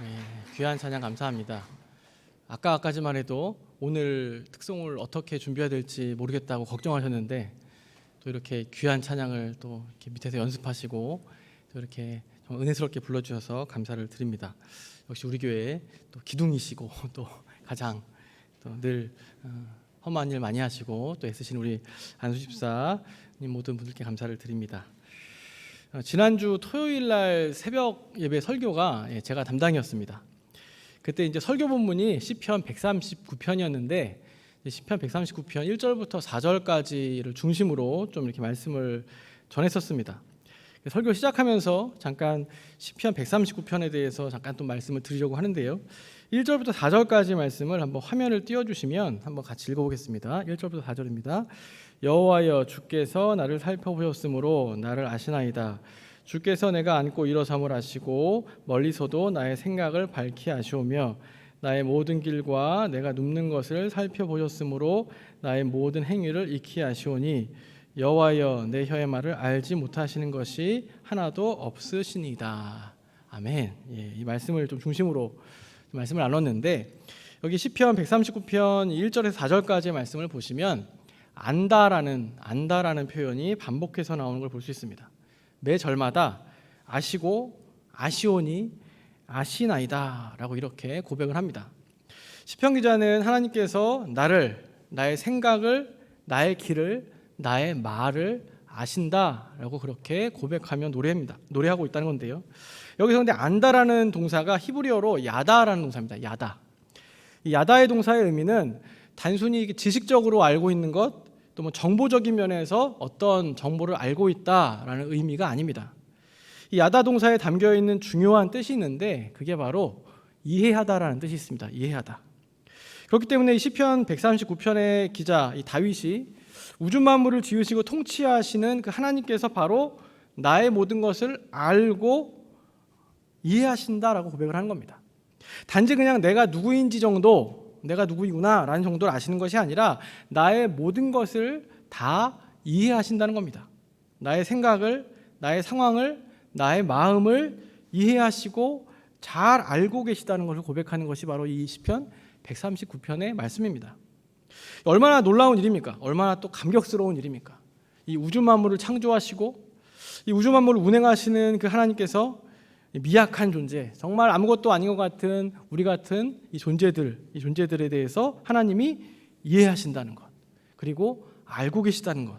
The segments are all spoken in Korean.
네, 귀한 찬양 감사합니다. 아까 아까지만 해도 오늘 특송을 어떻게 준비해야 될지 모르겠다고 걱정하셨는데 또 이렇게 귀한 찬양을 또 이렇게 밑에서 연습하시고 또 이렇게 정말 은혜스럽게 불러주셔서 감사를 드립니다. 역시 우리 교회 또 기둥이시고 또 가장 또늘 어, 험한 일 많이 하시고 또 애쓰신 우리 안수 집사님 모든 분들께 감사를 드립니다. 어, 지난주 토요일 날 새벽 예배 설교가 예, 제가 담당이었습니다. 그때 이제 설교 본문이 시편 139편이었는데 시편 139편 1절부터 4절까지를 중심으로 좀 이렇게 말씀을 전했었습니다. 설교 시작하면서 잠깐 시편 139편에 대해서 잠깐 또 말씀을 드리려고 하는데요. 1절부터 4절까지 말씀을 한번 화면을 띄워 주시면 한번 같이 읽어 보겠습니다. 1절부터 4절입니다. 여호와여 주께서 나를 살펴보셨으므로 나를 아시나이다. 주께서 내가 앉고 일어섬을 아시고 멀리서도 나의 생각을 밝히 아시오며 나의 모든 길과 내가 눕는 것을 살펴보셨으므로 나의 모든 행위를 익히 아시오니 여호와여 내 혀의 말을 알지 못하시는 것이 하나도 없으시니이다. 아멘. 예, 이 말씀을 좀 중심으로 말씀을 나눴는데 여기 시편 139편 1절에서 4절까지의 말씀을 보시면 안다라는 안다라는 표현이 반복해서 나오는 걸 볼 수 있습니다. 매 절마다 아시고 아시오니 아시나이다라고 이렇게 고백을 합니다. 시편 기자는 하나님께서 나를 나의 생각을 나의 길을 나의 말을 아신다라고 그렇게 고백하며 노래합니다. 노래하고 있다는 건데요. 여기서 근데 안다라는 동사가 히브리어로 야다라는 동사입니다. 야다. 이 야다의 동사의 의미는 단순히 지식적으로 알고 있는 것, 또 뭐 정보적인 면에서 어떤 정보를 알고 있다라는 의미가 아닙니다. 이 야다 동사에 담겨 있는 중요한 뜻이 있는데 그게 바로 이해하다라는 뜻이 있습니다. 이해하다. 그렇기 때문에 이 시편 139편의 기자 이 다윗이 우주 만물을 지으시고 통치하시는 그 하나님께서 바로 나의 모든 것을 알고 이해하신다라고 고백을 하는 겁니다. 단지 그냥 내가 누구인지 정도 내가 누구이구나 라는 정도를 아시는 것이 아니라 나의 모든 것을 다 이해하신다는 겁니다. 나의 생각을, 나의 상황을, 나의 마음을 이해하시고 잘 알고 계시다는 것을 고백하는 것이 바로 이 시편 139편의 말씀입니다. 얼마나 놀라운 일입니까? 얼마나 또 감격스러운 일입니까? 이 우주 만물을 창조하시고 이 우주 만물을 운행하시는 그 하나님께서 미약한 존재, 정말 아무것도 아닌 것 같은 우리 같은 이 존재들, 이 존재들에 대해서 하나님이 이해하신다는 것, 그리고 알고 계시다는 것,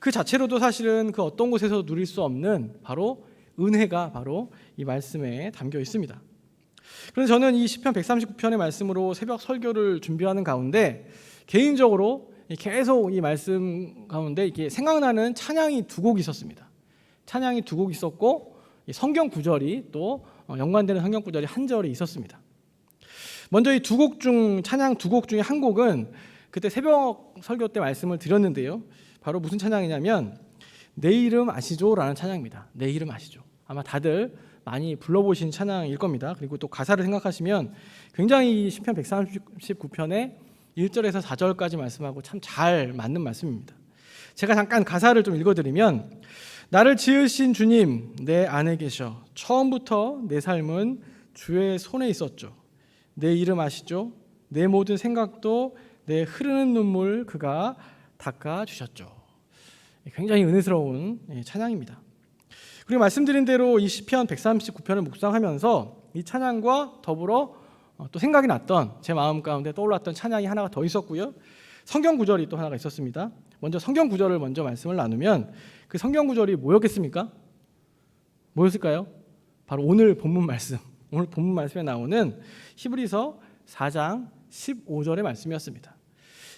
그 자체로도 사실은 그 어떤 곳에서 누릴 수 없는 바로 은혜가 바로 이 말씀에 담겨 있습니다. 그래서 저는 이 시편 139편의 말씀으로 새벽 설교를 준비하는 가운데 개인적으로 계속 이 말씀 가운데 이게 생각나는 찬양이 두 곡 있었습니다. 찬양이 두 곡 있었고 성경 구절이 또 어, 연관되는 성경 구절이 한 절에 있었습니다. 먼저 이 두 곡 중 찬양 두 곡 중에 한 곡은 그때 새벽 설교 때 말씀을 드렸는데요. 바로 무슨 찬양이냐면 내 이름 아시죠라는 찬양입니다. 내 이름 아시죠? 아마 다들 많이 불러보신 찬양일 겁니다. 그리고 또 가사를 생각하시면 굉장히 시편 139편의 1절에서 4절까지 말씀하고 참 잘 맞는 말씀입니다. 제가 잠깐 가사를 좀 읽어드리면 나를 지으신 주님 내 안에 계셔 처음부터 내 삶은 주의 손에 있었죠. 내 이름 아시죠? 내 모든 생각도 내 흐르는 눈물 그가 닦아 주셨죠. 굉장히 은혜스러운 예, 찬양입니다. 그리고 말씀드린 대로 이 시편 139편을 묵상하면서 이 찬양과 더불어 어, 또 생각이 났던 제 마음 가운데 떠올랐던 찬양이 하나가 더 있었고요. 성경 구절이 또 하나가 있었습니다. 먼저 성경 구절을 먼저 말씀을 나누면 그 성경 구절이 뭐였겠습니까? 뭐였을까요? 바로 오늘 본문 말씀. 오늘 본문 말씀에 나오는 히브리서 4장 15절의 말씀이었습니다.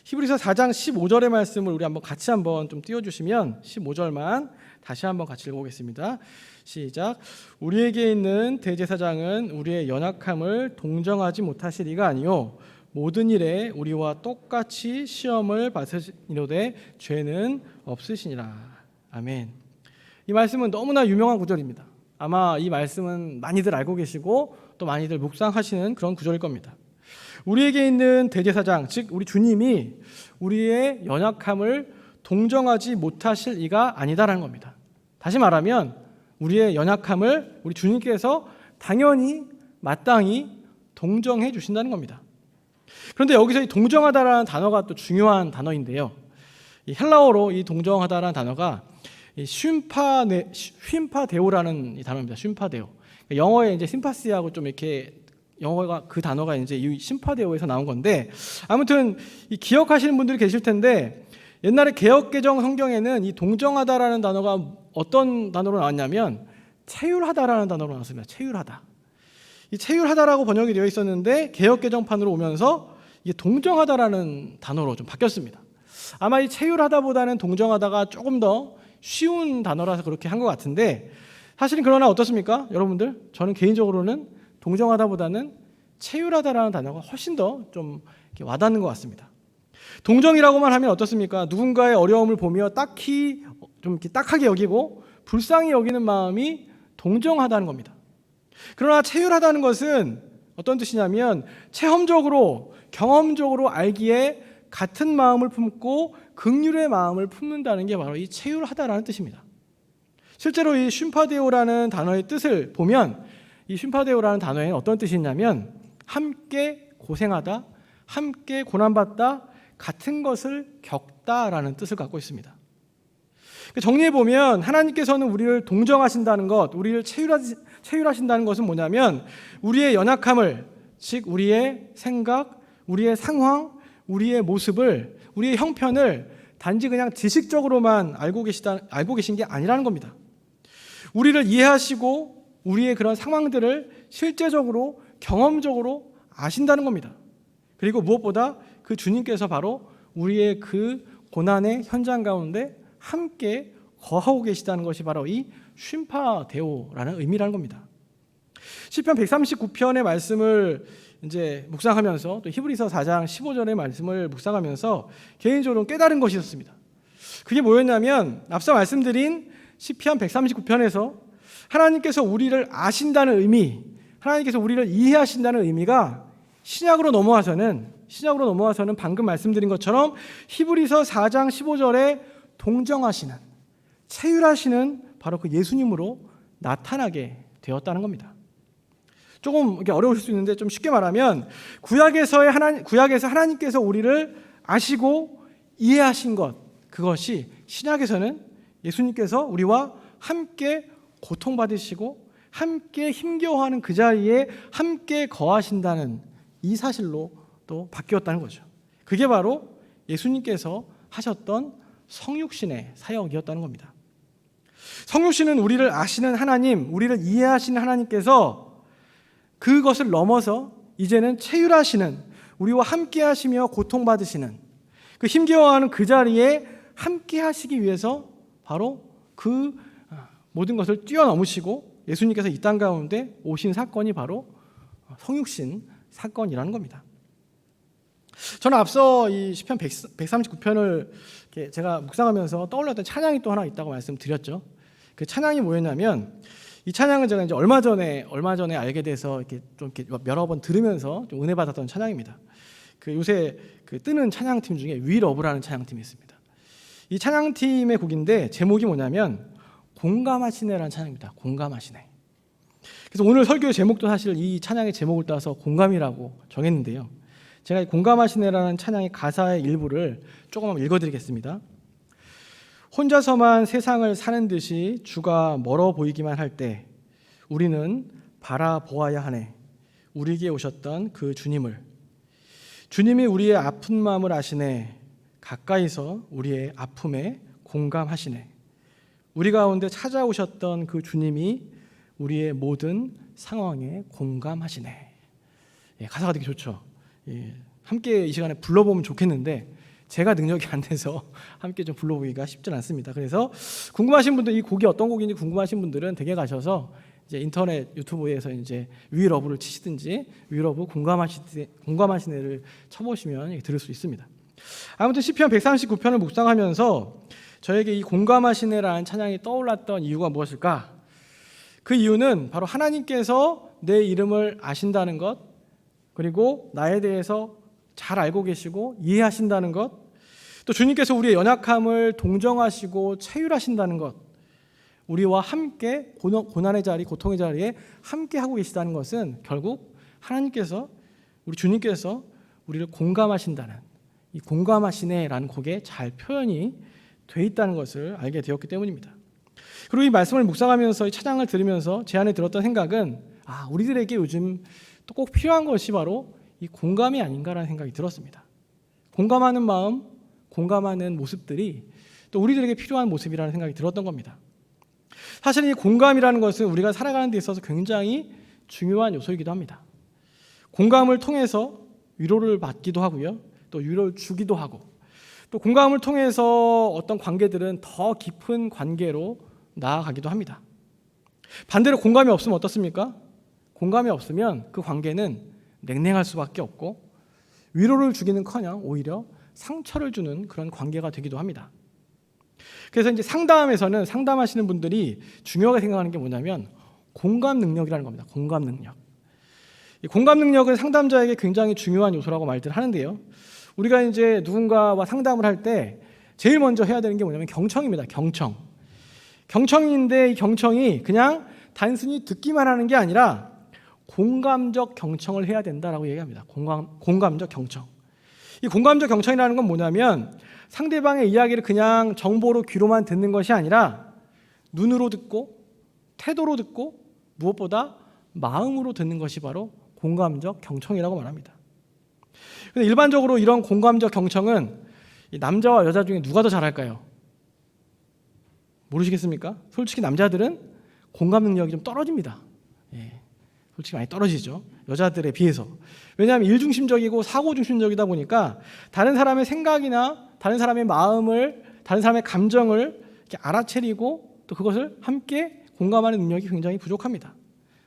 히브리서 4장 15절의 말씀을 우리 한번 같이 한번 좀 띄워 주시면 15절만 다시 한번 같이 읽어 보겠습니다. 시작. 우리에게 있는 대제사장은 우리의 연약함을 동정하지 못하실 이가 아니요 모든 일에 우리와 똑같이 시험을 받으시노되 죄는 없으시니라. 아멘. 이 말씀은 너무나 유명한 구절입니다. 아마 이 말씀은 많이들 알고 계시고 또 많이들 묵상하시는 그런 구절일 겁니다. 우리에게 있는 대제사장, 즉 우리 주님이 우리의 연약함을 동정하지 못하실 이가 아니다라는 겁니다. 다시 말하면 우리의 연약함을 우리 주님께서 당연히 마땅히 동정해 주신다는 겁니다. 그런데 여기서 이 동정하다라는 단어가 또 중요한 단어인데요. 이 헬라어로 이 동정하다라는 단어가 이 쉼파네 쉼파데오라는 이 단어입니다. 쉼파데오. 영어에 이제 심파시하고 좀 이렇게 영어가 그 단어가 이제 이 심파데오에서 나온 건데 아무튼 이 기억하시는 분들이 계실 텐데 옛날에 개혁 개정 성경에는 이 동정하다라는 단어가 어떤 단어로 나왔냐면 체휼하다라는 단어로 나왔습니다. 체휼하다. 이 체휼하다라고 번역이 되어 있었는데 개혁 개정판으로 오면서 이게 동정하다라는 단어로 좀 바뀌었습니다. 아마 이 체휼하다보다는 동정하다가 조금 더 쉬운 단어라서 그렇게 한 것 같은데 사실은 그러나 어떻습니까? 여러분들 저는 개인적으로는 동정하다보다는 체휼하다라는 단어가 훨씬 더 좀 와닿는 것 같습니다. 동정이라고만 하면 어떻습니까? 누군가의 어려움을 보며 딱히 좀 이렇게 딱하게 여기고 불쌍히 여기는 마음이 동정하다는 겁니다. 그러나 체휼하다는 것은 어떤 뜻이냐면 체험적으로 경험적으로 알기에 같은 마음을 품고 극률의 마음을 품는다는 게 바로 이 체휼하다라는 뜻입니다. 실제로 이 쉼파데오라는 단어의 뜻을 보면 이 쉼파데오라는 단어에는 어떤 뜻이 있냐면 함께 고생하다, 함께 고난받다, 같은 것을 겪다라는 뜻을 갖고 있습니다. 정리해 보면 하나님께서는 우리를 동정하신다는 것, 우리를 체휼하시, 체휼하신다는 것은 뭐냐면 우리의 연약함을 즉 우리의 생각, 우리의 상황, 우리의 모습을 우리의 형편을 단지 그냥 지식적으로만 알고 계시다 알고 계신 게 아니라는 겁니다. 우리를 이해하시고 우리의 그런 상황들을 실제적으로 경험적으로 아신다는 겁니다. 그리고 무엇보다 그 주님께서 바로 우리의 그 고난의 현장 가운데 함께 거하고 계시다는 것이 바로 이 쉼파데오라는 의미라는 겁니다. 시편 139편의 말씀을 이제 묵상하면서 또 히브리서 4장 15절의 말씀을 묵상하면서 개인적으로 깨달은 것이 있었습니다. 그게 뭐였냐면 앞서 말씀드린 시편 139편에서 하나님께서 우리를 아신다는 의미, 하나님께서 우리를 이해하신다는 의미가 신약으로 넘어와서는 신약으로 넘어와서는 방금 말씀드린 것처럼 히브리서 4장 15절에 동정하시는 체휼하시는 바로 그 예수님으로 나타나게 되었다는 겁니다. 조금 이렇게 어려우실 수 있는데 좀 쉽게 말하면 구약에서의 하나님 구약에서 하나님께서 우리를 아시고 이해하신 것 그것이 신약에서는 예수님께서 우리와 함께 고통받으시고 함께 힘겨워하는 그 자리에 함께 거하신다는 이 사실로 또 바뀌었다는 거죠. 그게 바로 예수님께서 하셨던 성육신의 사역이었다는 겁니다. 성육신은 우리를 아시는 하나님, 우리를 이해하시는 하나님께서 그것을 넘어서 이제는 체휼하시는 우리와 함께 하시며 고통받으시는 그 힘겨워하는 그 자리에 함께 하시기 위해서 바로 그 모든 것을 뛰어넘으시고 예수님께서 이 땅 가운데 오신 사건이 바로 성육신 사건이라는 겁니다. 저는 앞서 이 시편 139편을 제가 묵상하면서 떠올랐던 찬양이 또 하나 있다고 말씀드렸죠. 그 찬양이 뭐였냐면 이 찬양은 제가 이제 얼마 전에 얼마 전에 알게 돼서 이렇게 좀 이렇게 여러 번 들으면서 좀 은혜 받았던 찬양입니다. 그 요새 그 뜨는 찬양팀 중에 위러브라는 찬양팀이 있습니다. 이 찬양팀의 곡인데 제목이 뭐냐면 공감하시네라는 찬양입니다. 공감하시네. 그래서 오늘 설교의 제목도 사실 이 찬양의 제목을 따서 공감이라고 정했는데요. 제가 공감하시네라는 찬양의 가사의 일부를 조금 읽어드리겠습니다. 혼자서만 세상을 사는 듯이 주가 멀어 보이기만 할 때 우리는 바라보아야 하네. 우리에게 오셨던 그 주님을 주님이 우리의 아픈 마음을 아시네. 가까이서 우리의 아픔에 공감하시네. 우리 가운데 찾아오셨던 그 주님이 우리의 모든 상황에 공감하시네. 예, 가사가 되게 좋죠. 예, 함께 이 시간에 불러보면 좋겠는데 제가 능력이 안 돼서 함께 좀 불러보기가 쉽지 않습니다. 그래서 궁금하신 분들 이 곡이 어떤 곡인지 궁금하신 분들은 댁에 가셔서 이제 인터넷 유튜브에서 이제 위러브를 치시든지 위러브 공감하시 공감하시네를 쳐보시면 들을 수 있습니다. 아무튼 시편 139편을 묵상하면서 저에게 이 공감하시네라는 찬양이 떠올랐던 이유가 무엇일까? 그 이유는 바로 하나님께서 내 이름을 아신다는 것 그리고 나에 대해서 잘 알고 계시고 이해하신다는 것, 또 주님께서 우리의 연약함을 동정하시고 체휼하신다는 것, 우리와 함께 고난- 고난의 자리, 고통의 자리에 함께 하고 계시다는 것은 결국 하나님께서 우리 주님께서 우리를 공감하신다는 이 공감하시네라는 곡에 잘 표현이 돼 있다는 것을 알게 되었기 때문입니다. 그리고 이 말씀을 묵상하면서 이 찬양을 들으면서 제 안에 들었던 생각은 아 우리들에게 요즘 또 꼭 필요한 것이 바로 이 공감이 아닌가라는 생각이 들었습니다. 공감하는 마음, 공감하는 모습들이 또 우리들에게 필요한 모습이라는 생각이 들었던 겁니다. 사실 이 공감이라는 것은 우리가 살아가는 데 있어서 굉장히 중요한 요소이기도 합니다. 공감을 통해서 위로를 받기도 하고요. 또 위로를 주기도 하고 또 공감을 통해서 어떤 관계들은 더 깊은 관계로 나아가기도 합니다. 반대로 공감이 없으면 어떻습니까? 공감이 없으면 그 관계는 냉랭할 수밖에 없고 위로를 주기는커녕 오히려 상처를 주는 그런 관계가 되기도 합니다. 그래서 이제 상담에서는 상담하시는 분들이 중요하게 생각하는 게 뭐냐면 공감 능력이라는 겁니다. 공감 능력. 이 공감 능력은 상담자에게 굉장히 중요한 요소라고 말들 하는데요. 우리가 이제 누군가와 상담을 할 때 제일 먼저 해야 되는 게 뭐냐면 경청입니다. 경청. 경청인데 이 경청이 그냥 단순히 듣기만 하는 게 아니라 공감적 경청을 해야 된다라고 얘기합니다. 공감, 공감적 경청. 이 공감적 경청이라는 건 뭐냐면 상대방의 이야기를 그냥 정보로 귀로만 듣는 것이 아니라 눈으로 듣고 태도로 듣고 무엇보다 마음으로 듣는 것이 바로 공감적 경청이라고 말합니다. 근데 일반적으로 이런 공감적 경청은 이 남자와 여자 중에 누가 더 잘할까요? 모르시겠습니까? 솔직히 남자들은 공감 능력이 좀 떨어집니다. 예, 솔직히 많이 떨어지죠. 여자들에 비해서. 왜냐하면 일 중심적이고 사고 중심적이다 보니까 다른 사람의 생각이나 다른 사람의 마음을 다른 사람의 감정을 이렇게 알아채리고 또 그것을 함께 공감하는 능력이 굉장히 부족합니다.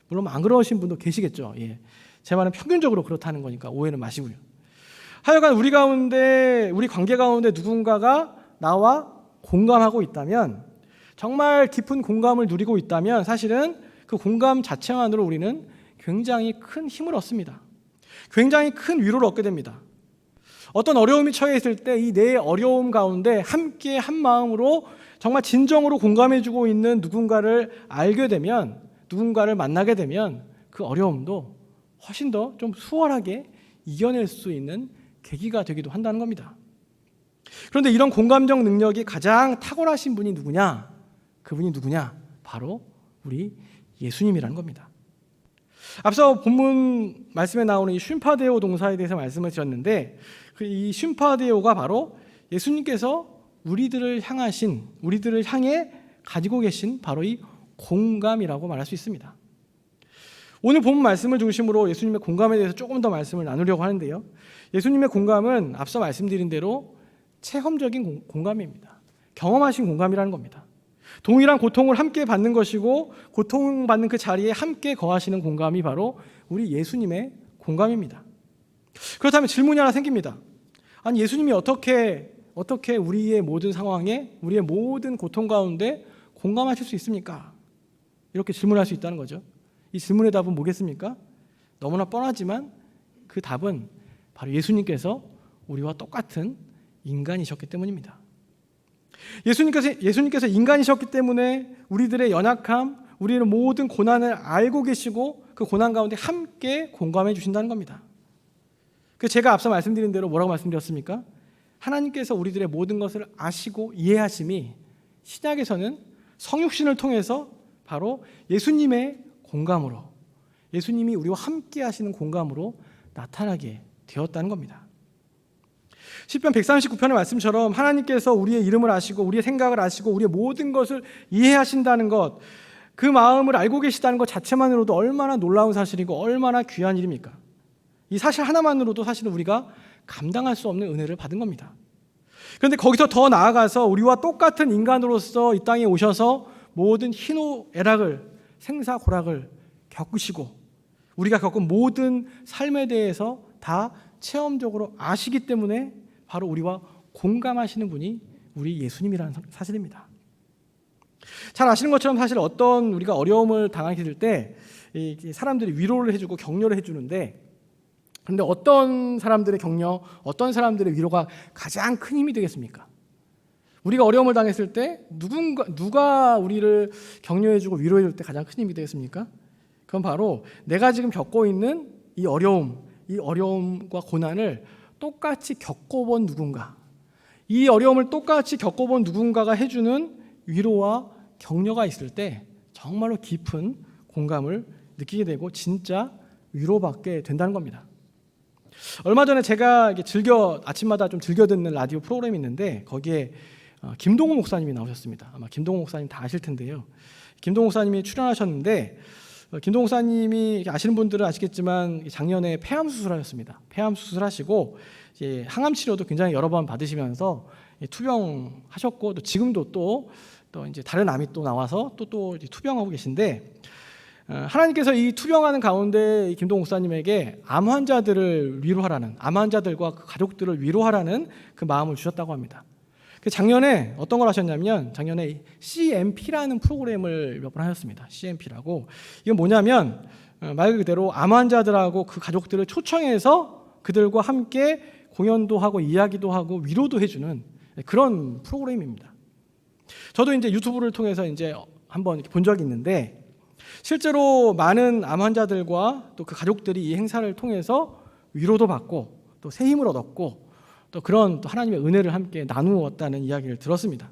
물론 안 그러신 분도 계시겠죠. 예. 제 말은 평균적으로 그렇다는 거니까 오해는 마시고요. 하여간 우리 가운데 우리 관계 가운데 누군가가 나와 공감하고 있다면 정말 깊은 공감을 누리고 있다면 사실은 그 공감 자체만으로 우리는 굉장히 큰 힘을 얻습니다. 굉장히 큰 위로를 얻게 됩니다. 어떤 어려움이 처해 있을 때 이 내 어려움 가운데 함께 한 마음으로 정말 진정으로 공감해 주고 있는 누군가를 알게 되면 누군가를 만나게 되면 그 어려움도 훨씬 더 좀 수월하게 이겨낼 수 있는 계기가 되기도 한다는 겁니다. 그런데 이런 공감적 능력이 가장 탁월하신 분이 누구냐? 그분이 누구냐? 바로 우리 예수님이라는 겁니다. 앞서 본문 말씀에 나오는 이 쉼파데오 동사에 대해서 말씀을 드렸는데 그이 쉼파데오가 바로 예수님께서 우리들을 향하신 우리들을 향해 가지고 계신 바로 이 공감이라고 말할 수 있습니다. 오늘 본 말씀을 중심으로 예수님의 공감에 대해서 조금 더 말씀을 나누려고 하는데요. 예수님의 공감은 앞서 말씀드린 대로 체험적인 공감입니다. 경험하신 공감이라는 겁니다. 동일한 고통을 함께 받는 것이고 고통받는 그 자리에 함께 거하시는 공감이 바로 우리 예수님의 공감입니다. 그렇다면 질문이 하나 생깁니다. 아니 예수님이 어떻게 어떻게 우리의 모든 상황에 우리의 모든 고통 가운데 공감하실 수 있습니까? 이렇게 질문할 수 있다는 거죠. 이 질문의 답은 뭐겠습니까? 너무나 뻔하지만 그 답은 바로 예수님께서 우리와 똑같은 인간이셨기 때문입니다. 예수님께서 예수님께서 인간이셨기 때문에 우리들의 연약함, 우리의 모든 고난을 알고 계시고 그 고난 가운데 함께 공감해 주신다는 겁니다. 그 제가 앞서 말씀드린 대로 뭐라고 말씀드렸습니까? 하나님께서 우리들의 모든 것을 아시고 이해하심이 신약에서는 성육신을 통해서 바로 예수님의 공감으로 예수님이 우리와 함께 하시는 공감으로 나타나게 되었다는 겁니다. 시편 139편의 말씀처럼 하나님께서 우리의 이름을 아시고 우리의 생각을 아시고 우리의 모든 것을 이해하신다는 것, 그 마음을 알고 계시다는 것 자체만으로도 얼마나 놀라운 사실이고 얼마나 귀한 일입니까? 이 사실 하나만으로도 사실은 우리가 감당할 수 없는 은혜를 받은 겁니다. 그런데 거기서 더 나아가서 우리와 똑같은 인간으로서 이 땅에 오셔서 모든 희노애락을 생사고락을 겪으시고 우리가 겪은 모든 삶에 대해서 다 체험적으로 아시기 때문에 바로 우리와 공감하시는 분이 우리 예수님이라는 사실입니다. 잘 아시는 것처럼 사실 어떤 우리가 어려움을 당하게 될 때 사람들이 위로를 해주고 격려를 해주는데 그런데 어떤 사람들의 격려, 어떤 사람들의 위로가 가장 큰 힘이 되겠습니까? 우리가 어려움을 당했을 때 누군가 누가 우리를 격려해주고 위로해줄 때 가장 큰 힘이 되겠습니까? 그건 바로 내가 지금 겪고 있는 이 어려움, 이 어려움과 고난을 똑같이 겪어본 누군가, 이 어려움을 똑같이 겪어본 누군가가 해주는 위로와 격려가 있을 때 정말로 깊은 공감을 느끼게 되고 진짜 위로받게 된다는 겁니다. 얼마 전에 제가 즐겨 아침마다 좀 즐겨 듣는 라디오 프로그램이 있는데 거기에 어, 김동호 목사님이 나오셨습니다. 아마 김동호 목사님 다 아실 텐데요. 김동호 목사님이 출연하셨는데 어, 김동호 목사님이 아시는 분들은 아시겠지만 작년에 폐암 수술하셨습니다. 폐암 수술하시고 이제 항암 치료도 굉장히 여러 번 받으시면서 투병하셨고 또 지금도 또, 또 이제 다른 암이 또 나와서 또또 투병하고 계신데 어, 하나님께서 이 투병하는 가운데 이 김동 목사님에게 암 환자들을 위로하라는 암 환자들과 그 가족들을 위로하라는 그 마음을 주셨다고 합니다. 그 작년에 어떤 걸 하셨냐면 작년에 CMP라는 프로그램을 몇 번 하셨습니다. CMP라고 이건 뭐냐면 어, 말 그대로 암 환자들하고 그 가족들을 초청해서 그들과 함께 공연도 하고 이야기도 하고 위로도 해주는 그런 프로그램입니다. 저도 이제 유튜브를 통해서 이제 한번 본 적이 있는데 실제로 많은 암 환자들과 또 그 가족들이 이 행사를 통해서 위로도 받고 또 새 힘을 얻었고 또 그런 또 하나님의 은혜를 함께 나누었다는 이야기를 들었습니다.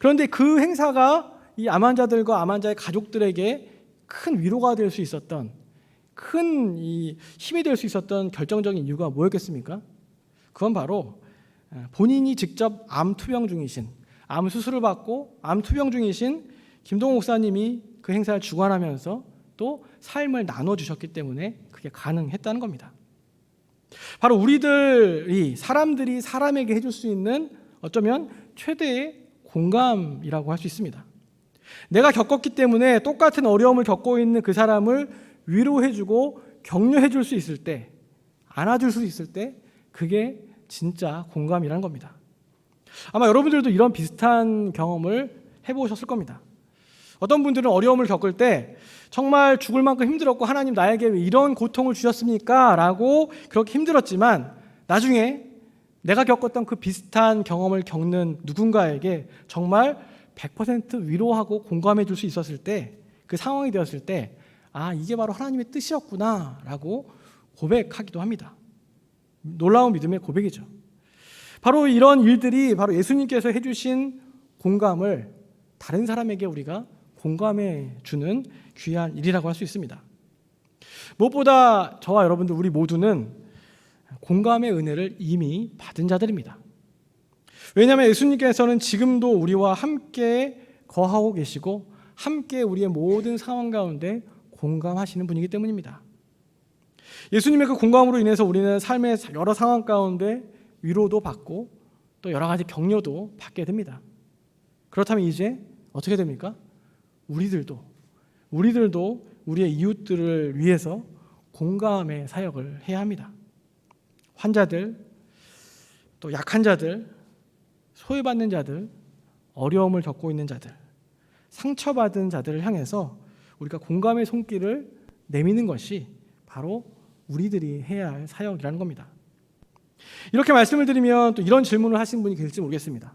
그런데 그 행사가 이 암 환자들과 암 환자의 가족들에게 큰 위로가 될 수 있었던 큰이 힘이 될 수 있었던 결정적인 이유가 뭐였겠습니까? 그건 바로 본인이 직접 암 투병 중이신 암 수술을 받고 암 투병 중이신 김동호 목사님이 그 행사를 주관하면서 또 삶을 나눠 주셨기 때문에 그게 가능했다는 겁니다. 바로 우리들이 사람들이 사람에게 해줄 수 있는 어쩌면 최대의 공감이라고 할 수 있습니다. 내가 겪었기 때문에 똑같은 어려움을 겪고 있는 그 사람을 위로해주고 격려해줄 수 있을 때, 안아줄 수 있을 때, 그게 진짜 공감이라는 겁니다. 아마 여러분들도 이런 비슷한 경험을 해보셨을 겁니다. 어떤 분들은 어려움을 겪을 때 정말 죽을 만큼 힘들었고 하나님 나에게 왜 이런 고통을 주셨습니까? 라고 그렇게 힘들었지만 나중에 내가 겪었던 그 비슷한 경험을 겪는 누군가에게 정말 100% 위로하고 공감해 줄 수 있었을 때 그 상황이 되었을 때 아, 이게 바로 하나님의 뜻이었구나 라고 고백하기도 합니다. 놀라운 믿음의 고백이죠. 바로 이런 일들이 바로 예수님께서 해주신 공감을 다른 사람에게 우리가 공감해 주는 귀한 일이라고 할 수 있습니다. 무엇보다 저와 여러분들 우리 모두는 공감의 은혜를 이미 받은 자들입니다. 왜냐하면 예수님께서는 지금도 우리와 함께 거하고 계시고 함께 우리의 모든 상황 가운데 공감하시는 분이기 때문입니다. 예수님의 그 공감으로 인해서 우리는 삶의 여러 상황 가운데 위로도 받고 또 여러 가지 격려도 받게 됩니다. 그렇다면 이제 어떻게 됩니까? 우리들도 우리들도 우리의 이웃들을 위해서 공감의 사역을 해야 합니다. 환자들, 또 약한 자들, 소외받는 자들, 어려움을 겪고 있는 자들, 상처받은 자들을 향해서 우리가 공감의 손길을 내미는 것이 바로 우리들이 해야 할 사역이라는 겁니다. 이렇게 말씀을 드리면 또 이런 질문을 하신 분이 계실지 모르겠습니다.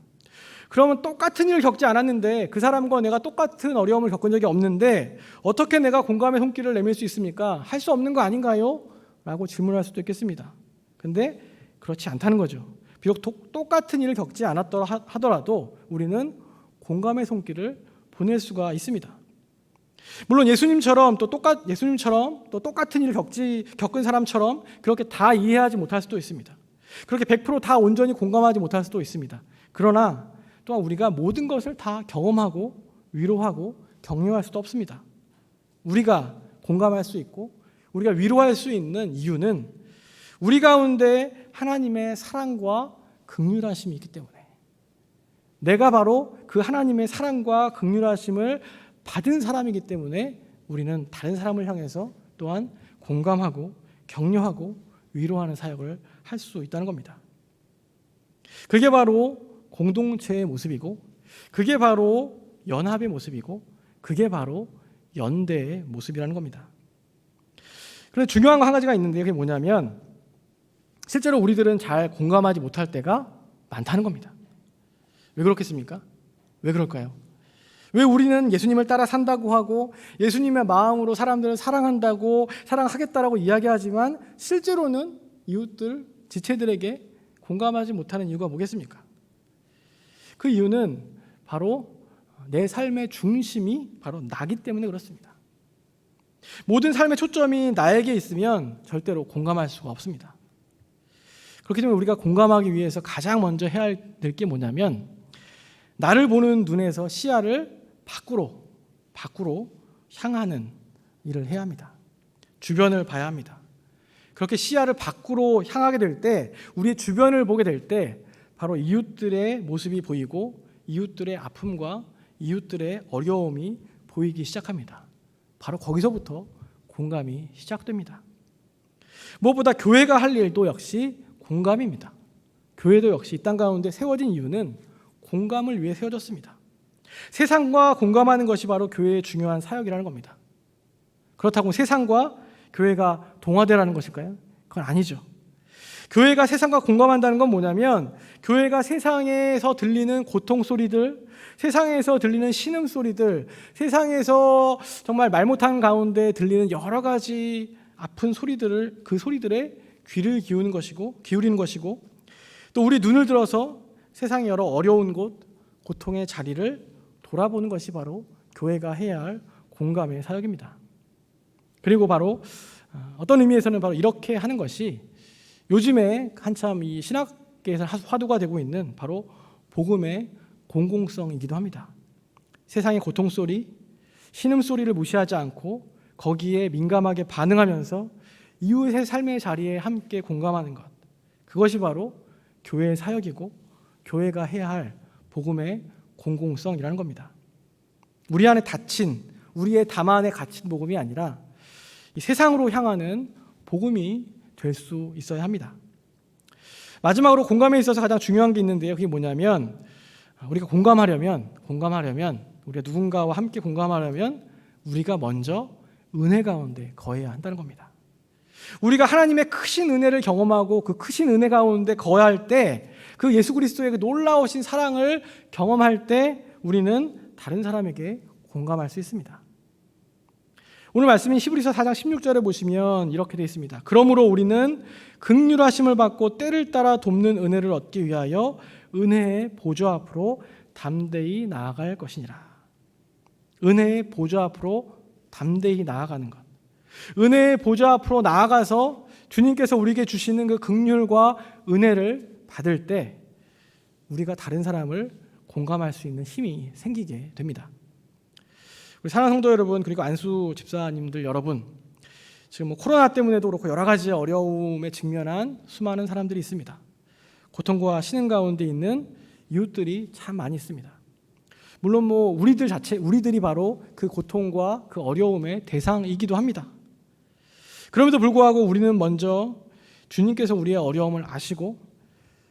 그러면 똑같은 일을 겪지 않았는데 그 사람과 내가 똑같은 어려움을 겪은 적이 없는데 어떻게 내가 공감의 손길을 내밀 수 있습니까? 할 수 없는 거 아닌가요? 라고 질문할 수도 있겠습니다. 근데 그렇지 않다는 거죠. 비록 똑같은 일을 겪지 않았더라 하더라도 우리는 공감의 손길을 보낼 수가 있습니다. 물론 예수님처럼 또 똑같 예수님처럼 또 똑같은 일을 겪지 겪은 사람처럼 그렇게 다 이해하지 못할 수도 있습니다. 그렇게 100%다 온전히 공감하지 못할 수도 있습니다. 그러나 또한 우리가 모든 것을 다 경험하고 위로하고 격려할 수도 없습니다. 우리가 공감할 수 있고 우리가 위로할 수 있는 이유는 우리 가운데 하나님의 사랑과 극률하심이 있기 때문에 내가 바로 그 하나님의 사랑과 극률하심을 받은 사람이기 때문에 우리는 다른 사람을 향해서 또한 공감하고 격려하고 위로하는 사역을 할 수 있다는 겁니다. 그게 바로 공동체의 모습이고 그게 바로 연합의 모습이고 그게 바로 연대의 모습이라는 겁니다. 그런데 중요한 거 한 가지가 있는데 그게 뭐냐면 실제로 우리들은 잘 공감하지 못할 때가 많다는 겁니다. 왜 그렇겠습니까? 왜 그럴까요? 왜 우리는 예수님을 따라 산다고 하고 예수님의 마음으로 사람들을 사랑한다고 사랑하겠다라고 이야기하지만 실제로는 이웃들 지체들에게 공감하지 못하는 이유가 뭐겠습니까? 그 이유는 바로 내 삶의 중심이 바로 나기 때문에 그렇습니다. 모든 삶의 초점이 나에게 있으면 절대로 공감할 수가 없습니다. 그렇기 때문에 우리가 공감하기 위해서 가장 먼저 해야 될 게 뭐냐면 나를 보는 눈에서 시야를 밖으로 밖으로 향하는 일을 해야 합니다. 주변을 봐야 합니다. 그렇게 시야를 밖으로 향하게 될 때 우리의 주변을 보게 될 때 바로 이웃들의 모습이 보이고 이웃들의 아픔과 이웃들의 어려움이 보이기 시작합니다. 바로 거기서부터 공감이 시작됩니다. 무엇보다 교회가 할 일도 역시 공감입니다. 교회도 역시 이땅 가운데 세워진 이유는 공감을 위해 세워졌습니다. 세상과 공감하는 것이 바로 교회의 중요한 사역이라는 겁니다. 그렇다고 세상과 교회가 동화되라는 것일까요? 그건 아니죠. 교회가 세상과 공감한다는 건 뭐냐면 교회가 세상에서 들리는 고통 소리들, 세상에서 들리는 신음 소리들, 세상에서 정말 말 못하는 가운데 들리는 여러 가지 아픈 소리들을 그 소리들에 귀를 기우는 것이고 기울이는 것이고 또 우리 눈을 들어서 세상의 여러 어려운 곳, 고통의 자리를 돌아보는 것이 바로 교회가 해야 할 공감의 사역입니다. 그리고 바로 어, 어떤 의미에서는 바로 이렇게 하는 것이 요즘에 한참 이 신학계에서 화두가 되고 있는 바로 복음의 공공성이기도 합니다. 세상의 고통 소리, 신음 소리를 무시하지 않고 거기에 민감하게 반응하면서 이웃의 삶의 자리에 함께 공감하는 것. 그것이 바로 교회의 사역이고 교회가 해야 할 복음의 공공성이라는 겁니다. 우리 안에 닫힌 우리의 담 안에 갇힌 복음이 아니라 이 세상으로 향하는 복음이 될 수 있어야 합니다. 마지막으로 공감에 있어서 가장 중요한 게 있는데요. 그게 뭐냐면 우리가 공감하려면 공감하려면 우리가 누군가와 함께 공감하려면 우리가 먼저 은혜 가운데 거해야 한다는 겁니다. 우리가 하나님의 크신 은혜를 경험하고 그 크신 은혜 가운데 거할 때 그 예수 그리스도의 그 놀라우신 사랑을 경험할 때 우리는 다른 사람에게 공감할 수 있습니다. 오늘 말씀인 히브리서 4장 16절에 보시면 이렇게 되어 있습니다. 그러므로 우리는 극률하심을 받고 때를 따라 돕는 은혜를 얻기 위하여 은혜의 보좌 앞으로 담대히 나아갈 것이니라. 은혜의 보좌 앞으로 담대히 나아가는 것. 은혜의 보좌 앞으로 나아가서 주님께서 우리에게 주시는 그 극률과 은혜를 받을 때 우리가 다른 사람을 공감할 수 있는 힘이 생기게 됩니다. 우리 사랑하는 성도 여러분 그리고 안수 집사님들 여러분 지금 뭐 코로나 때문에도 그렇고 여러 가지 어려움에 직면한 수많은 사람들이 있습니다. 고통과 신음 가운데 있는 이웃들이 참 많이 있습니다. 물론 뭐 우리들 자체 우리들이 바로 그 고통과 그 어려움의 대상이기도 합니다. 그럼에도 불구하고 우리는 먼저 주님께서 우리의 어려움을 아시고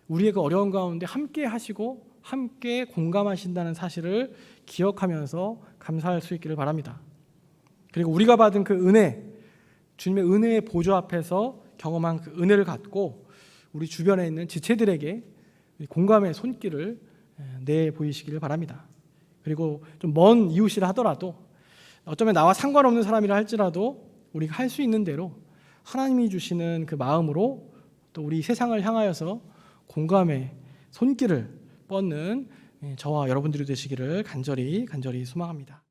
우리의 그 어려운 가운데 함께 하시고 함께 공감하신다는 사실을 기억하면서 감사할 수 있기를 바랍니다. 그리고 우리가 받은 그 은혜, 주님의 은혜의 보좌 앞에서 경험한 그 은혜를 갖고 우리 주변에 있는 지체들에게 공감의 손길을 내 보이시기를 바랍니다. 그리고 좀 먼 이웃이라 하더라도 어쩌면 나와 상관없는 사람이라 할지라도 우리가 할 수 있는 대로 하나님이 주시는 그 마음으로 또 우리 세상을 향하여서 공감의 손길을 뻗는 저와 여러분들이 되시기를 간절히 간절히 소망합니다.